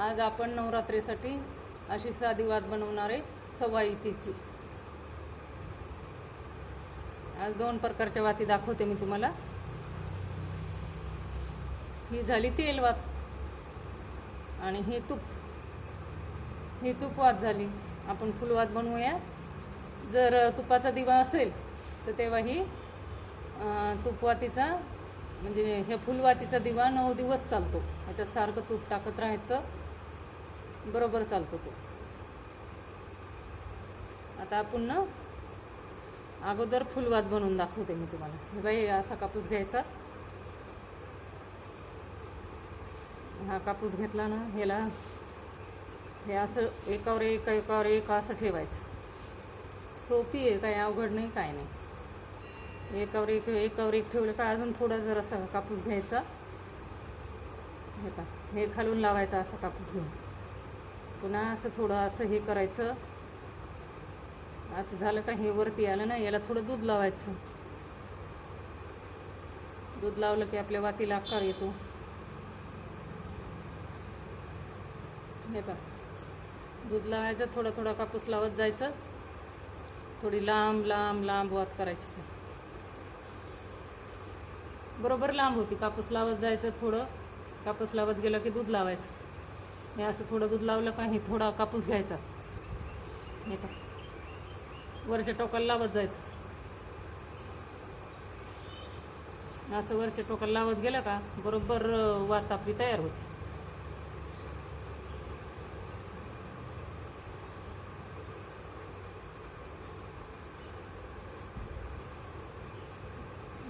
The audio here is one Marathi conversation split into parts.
आज आपण नवरात्रीसाठी अशी साधी वाद बनवणार आहे सवाईतीची आज दोन प्रकारच्या वाती दाखवते मी तुम्हाला. ही झाली तेल वात आणि ही तूप. ही तुपवात झाली. आपण फुलवात बनवूया. जर तुपाचा दिवा असेल तर तेव्हा ही तुपवातीचा म्हणजे हे फुलवातीचा दिवा नऊ दिवस चालतो. ह्याच्यात सारखं तूप टाकत राहायचं. बरोबर चालतो तो. आता आपण अगोदर फुलवात बनवून दाखवते मी तुम्हाला. हे बाई असा कापूस घ्यायचा. हा कापूस घेतला ना ह्याला हे असं एकावर एक एकावर एक असं ठेवायचं. सोपी आहे काही अवघड नाही काय नाही. एकावर एक एकावर एक ठेवलं का अजून थोडा जर असा कापूस घ्यायचा. हे का हे खालून लावायचा असा कापूस घेऊन. पुन्हा असं थोडं असं हे करायचं. असं झालं का हे वरती आलं ना याला थोडं दूध लावायचं. दूध लावलं की आपल्या वातीला आकार येतो. हे पा दूध लावायचं थोडा थोडा कापूस लावत जायचं. थोडी लांब लांब लांब वात करायची ती. बरोबर लांब होती. कापूस लावत जायचं थोडं. कापूस लावत गेलं की दूध लावायचं. हे असं थोडं दूध लावलं का हे थोडा कापूस घ्यायचा. हे का वरच्या टोकाला लावत जायचं. असं वरच्या टोकाला लावत गेलं का बरोबर वात आपली तयार होते.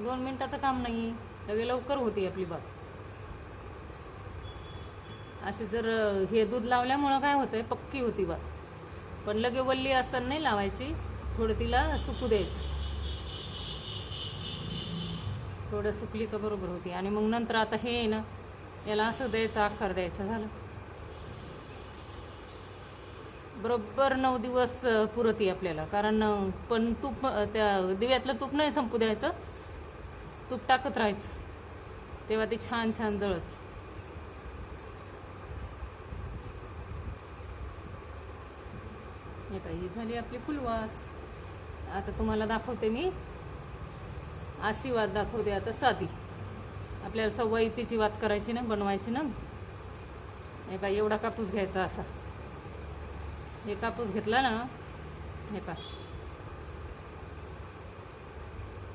दोन मिनिटाचं काम नाही लगे लवकर होती आपली बात. असे जर हे दूध लावल्यामुळं काय होतंय पक्की होती बात. पण लगे वल्ली असताना नाही लावायची थोडं तिला सुकू द्यायचं. थोडं सुकली का बरोबर होती. आणि मग नंतर आता हे आहे ना याला असं द्यायचं आकार द्यायचं झालं. बरोबर नऊ दिवस पुरती आपल्याला. कारण पण तूप त्या दिव्यातलं तूप नाही संपू द्यायचं. तूप टाकत राहायचं. तेव्हा ती छान छान जळत. हे काय ही झाली आपली फुलवात. आता तुम्हाला दाखवते मी. अशी वात दाखवते आता साधी. आपल्याला सव्वा इतीची वात करायची ना बनवायची ना. हे का एवढा कापूस घ्यायचा असा. हे कापूस घेतला ना हे का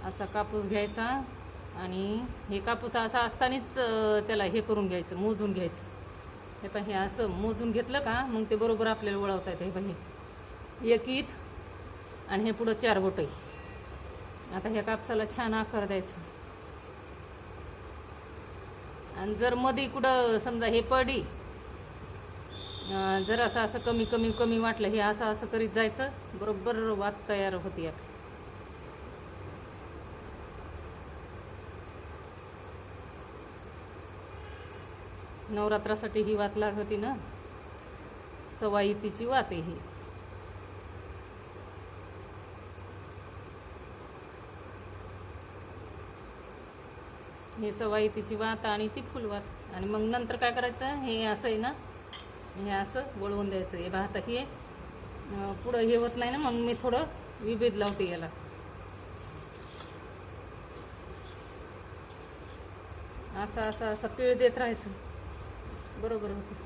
असा कापूस घ्यायचा आणि हे कापूस असा असतानाच त्याला हे करून घ्यायचं मोजून घ्यायचं. हे पण हे असं मोजून घेतलं का मग ते बरोबर आपल्याला वळवता येतं. हे पण हे. एक ईत आणि हे पुढं चार बोटही आता ह्या कापसाला छान आकार द्यायचा. आणि जर मध्ये कुठं समजा हे पडी जर असं असं कमी कमी कमी वाटलं हे असं असं करीत जायचं बरोबर वात तयार होती आपली नवरात्रासाठी ही वात लागत होती ना सवाईतीची वात आहे हे सवाई तिची वात आणि ती फुलवात आणि मग नंतर काय करायचं? हे असं आहे ना? हे असं वळवून द्यायचं. हे भात हे पुढं हे होत नाही ना? मग मी थोडं विभेद लावते याला. असं असं असं पीळ देत राहायचं. बरोबर होतं.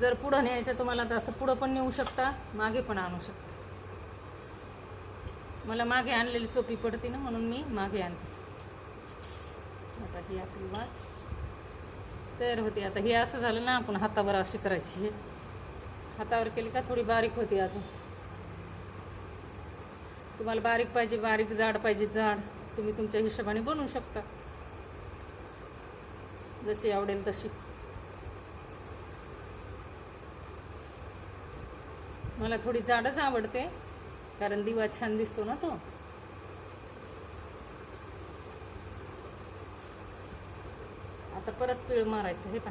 जर पुढं न्यायचं तुम्हाला तर असं पुढं पण नेऊ शकता मागे पण आणू शकता. मला मागे आणलेली सोपी पडते ना म्हणून मी मागे आणते. आता ही आपली वाट तयार होती. आता हे असं झालं ना आपण हातावर अशी करायची आहे हातावर केली का थोडी बारीक होती अजून. तुम्हाला बारीक पाहिजे बारीक जाड पाहिजे जाड. तुम्ही तुमच्या हिशोबाने बनवू शकता. जशी आवडेल तशी. मला थोडी जाडच आवडते. कारण दिवा छान दिसतो ना तो. आता परत पीळ मारायचं हे पा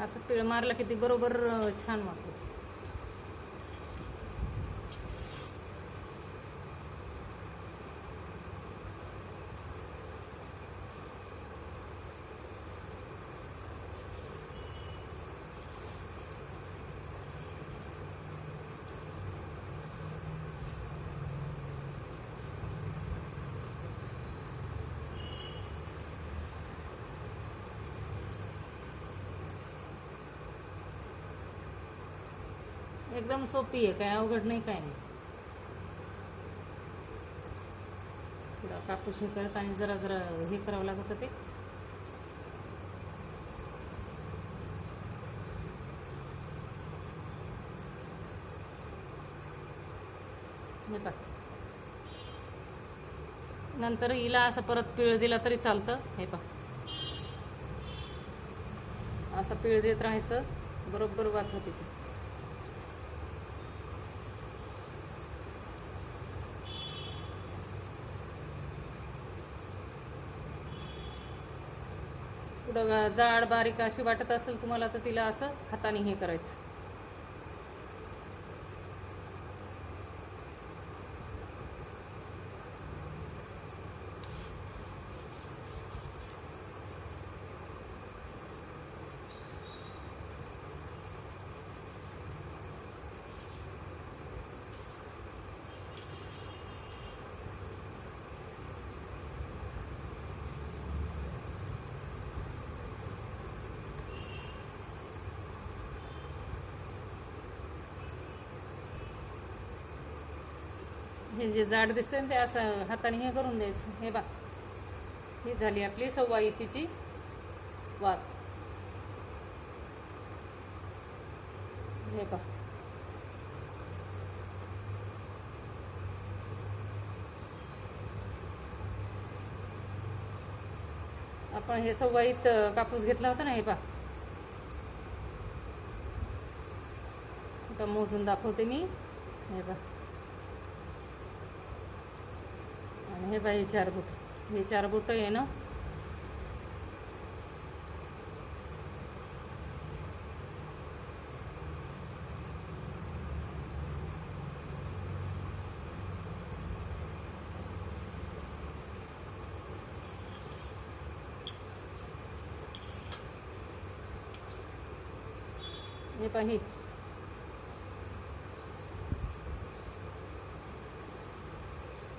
असं पिळ मारलं की ती बरोबर छान वाटतं. एकदम सोपी आहे काय अवघड नाही काय नाही. थोडा कापूस हे करत आणि जरा जरा हे करावं लागत ते. नंतर हिला असं परत पिळ दिला तरी चालतं. हे पा असं पिळ देत राहायचं. बरोबर वात होती ती जाड बारीक अशी वाटत असेल तुम्हाला तर तिला असं हाताने हे करायचं. हे जे जाड दिसते ना ते असं हाताने हे करून द्यायचं. हे बा ही झाली आपली सव्वा इतीची वाघ हे बा आपण हे सव्वाईत कापूस घेतला होता ना हे पा आता मोजून दाखवते मी. हे हे बाई चार बुट. हे चार बुट आहे ना? हे पाही.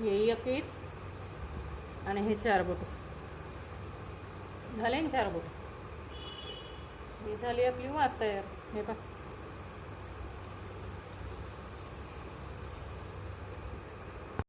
हे आणि हे चार बोट. झाले ना चार बोट? ही झाली आपली वात तयार. हे पा